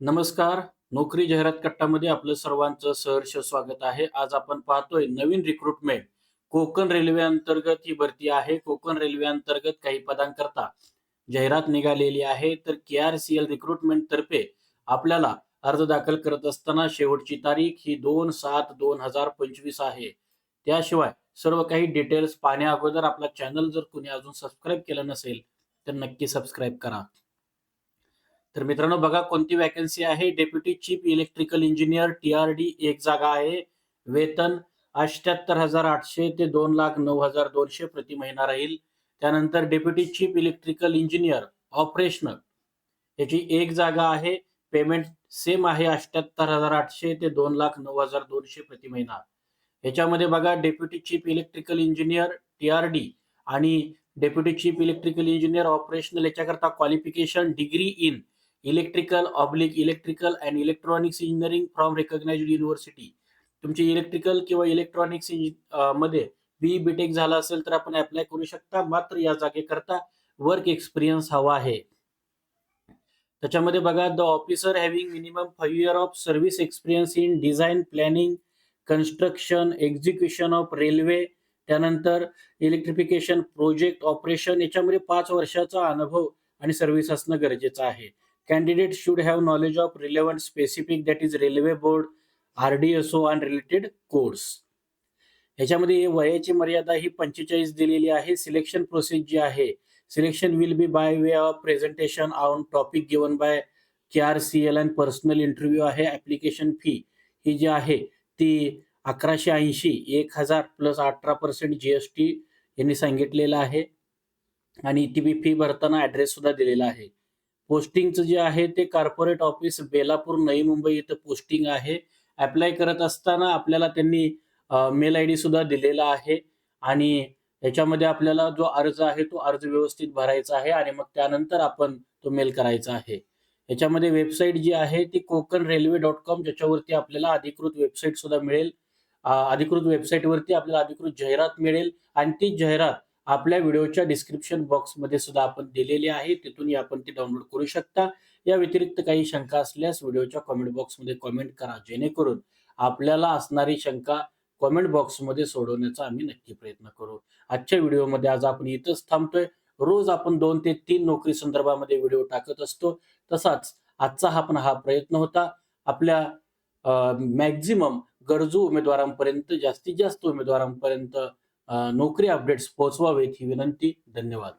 नमस्कार. नोकरी जाहिरात कट्टामध्ये आपलं सर्वांचं सहर्ष स्वागत आहे. आज आपण पाहतोय नवीन रिक्रुटमेंट कोकण रेल्वे अंतर्गत ही भरती आहे. कोकण रेल्वे अंतर्गत काही पदांकरता जाहिरात निघालेली आहे. तर K R C L recruitment तर्फे आपल्याला अर्ज दाखल करत असताना शेवटची तारीख ही दोन सात दोन हजार पंचवीस आहे. त्याशिवाय सर्व काही डिटेल्स पाहण्या अगोदर आपला चॅनल जर कुणी अजून सबस्क्राईब केलं नसेल तर नक्की सबस्क्राईब करा. तर मित्रांनो बघा कोणती वॅकन्सी आहे. Deputy chief electrical engineer T R D एक जागा आहे. वेतन अष्ट्याहत्तर हजार आठशे ते दोन लाख नऊ हजार दोनशे प्रति महिना राहील. त्यानंतर deputy chief electrical engineer operational याची एक जागा आहे. पेमेंट सेम आहे अष्ट्याहत्तर हजार आठशे ते दोन लाख नऊ हजार दोनशे प्रति महिना. याच्यामध्ये बघा deputy chief electrical engineer T R D आणि deputy chief electrical engineer operational याच्याकरता qualification degree in electrical oblique electrical and electronics engineering from recognised university तुमची इलेक्ट्रिकल किंवा इलेक्ट्रॉनिक्समध्ये बी बीटेक झाला असेल तर आपण अप्लाय करू शकता. मात्र या जागेकरता वर्क एक्सपिरियन्स हवा आहे. त्याच्यामध्ये बघा the officer having minimum five year of service experience in design planning construction execution of railway त्यानंतर इलेक्ट्रिफिकेशन प्रोजेक्ट ऑपरेशन याच्यामध्ये पाच वर्षाचा अनुभव आणि सर्व्हिस असणं गरजेचं आहे. Candidate should have knowledge of relevant specific that is railway board R D S O and related course ह्याच्यामध्ये वयाची मर्यादा ही पंचेचाळीस दिलेली आहे. सिलेक्शन प्रोसेस जी आहे selection will be by way of presentation on topic given by K R C L and personal interview आहे. Application fee ही जी आहे ती अकराशे ऐंशी एक हजार प्लस अठरा पर्सेंट जी एस टी यांनी सांगितलेलं आहे. आणि ती बी फी भरताना ऍड्रेस सुद्धा दिलेला आहे. पोस्टिंगचं जे आहे ते कॉर्पोरेट ऑफिस बेलापूर नवी मुंबई इथं पोस्टिंग आहे. अप्लाय करत असताना आपल्याला त्यांनी मेल आय डी सुद्धा दिलेला आहे. आणि याच्यामध्ये आपल्याला जो अर्ज आहे तो अर्ज व्यवस्थित भरायचा आहे आणि मग त्यानंतर आपण तो मेल करायचा आहे. याच्यामध्ये वेबसाईट जी आहे ती कोकण रेल्वे डॉट कॉम ज्याच्यावरती आपल्याला अधिकृत वेबसाईट सुद्धा मिळेल. अधिकृत वेबसाईटवरती आपल्याला अधिकृत जाहिरात मिळेल आणि ती जाहिरात आपल्या व्हिडिओच्या डिस्क्रिप्शन बॉक्समध्ये सुद्धा आपण दिलेले आहे. तिथून आपण ती डाउनलोड करू शकता. या व्यतिरिक्त काही शंका असल्यास व्हिडिओच्या कॉमेंट बॉक्समध्ये कॉमेंट करा जेणेकरून आपल्याला असणारी शंका कॉमेंट बॉक्समध्ये सोडवण्याचा आम्ही नक्की प्रयत्न करू. आजच्या व्हिडिओमध्ये आज आपण इथंच थांबतोय. रोज आपण दोन ते तीन नोकरी संदर्भामध्ये व्हिडिओ टाकत असतो. तसाच आजचा हा पण हा प्रयत्न होता. आपल्या मॅक्झिमम गरजू उमेदवारांपर्यंत जास्तीत जास्त उमेदवारांपर्यंत नोकरी अपडेट्स पोहोचवावेत ही विनंती. धन्यवाद.